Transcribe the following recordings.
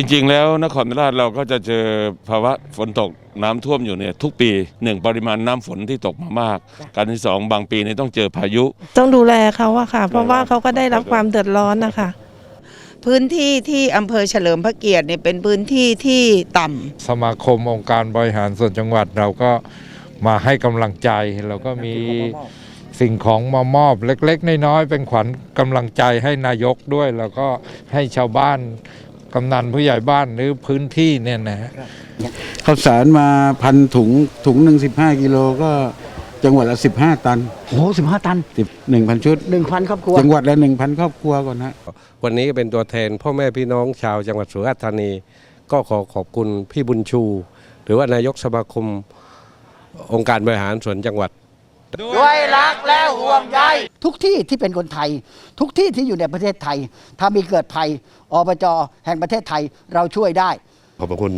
จริงๆ แล้วนครศรีธรรมราชเราก็จะเจอภาวะฝนตกน้ำท่วมอยู่เนี่ยทุกปีหนึ่งปริมาณน้ำฝนที่ตกมามาก การที่สองบางปีเนี่ยต้องเจอพายุ ต้องดูแลเขาอะค่ะ เพราะว่าเขาก็ได้รับความเดือดร้อนนะคะ พื้นที่ที่อำเภอเฉลิมพระเกียรติเนี่ยเป็นพื้นที่ที่ต่ำสมาคมองค์การบริหารส่วนจังหวัดเราก็มาให้กำลังใจเราก็มีสิ่งของมามอบเล็ก ๆ น้อยๆเป็นขวัญกำลังใจให้นายกด้วย แล้วก็ให้ชาวบ้าน กำนันผู้ใหญ่บ้านหรือพื้นที่เนี่ยนะฮะข้าวสารมาพันถุงถุงหนึ่งสิบห้ากิโลก็จังหวัดละสิบห้าตันโอ้โหสิบห้าตันสิบหนึ่งพันชุดหนึ่งพันครอบครัวจังหวัดละหนึ่งพันครอบครัวก่อนนะวันนี้ก็เป็นตัวแทนพ่อแม่พี่น้องชาวจังหวัดสุราษฎร์ธานี ก็ขอขอบคุณพี่บุญชู หรือว่านายกสมาคมองค์การบริหารส่วนจังหวัด ด้วยรักและห่วงใยทุกที่ที่เป็นคนไทย ทุกที่ที่อยู่ในประเทศไทย ถ้ามีเกิดภัยอบจแห่งประเทศไทยเราช่วยได้ ขอบพระคุณ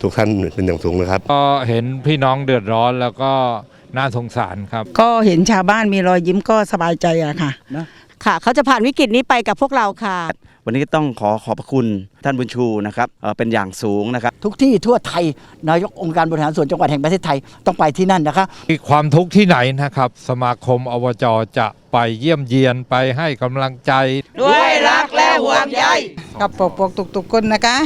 ทุกท่านเป็นอย่างสูงนะครับ ก็เห็นพี่น้องเดือดร้อนแล้วก็น่าสงสารครับ ก็เห็นชาวบ้านมีรอยยิ้มก็สบายใจอะค่ะ ค่ะ เขาจะผ่านวิกฤตนี้ไปกับพวกเราค่ะ วันนี้ต้องขอขอบพระคุณท่านบุญชูนะครับเอ่อเป็นอย่างสูงนะครับ ทุกที่ทั่วไทยนายกองค์การบริหารส่วนจังหวัดแห่งประเทศไทยต้องไปที่นั่นนะคะมีความทุกข์ที่ไหนนะครับ สมาคมอบจจะไปเยี่ยมเยียนไปให้กำลังใจ ด้วยรักและห่วงใยกับปกปกตุกตุกคนนะคะ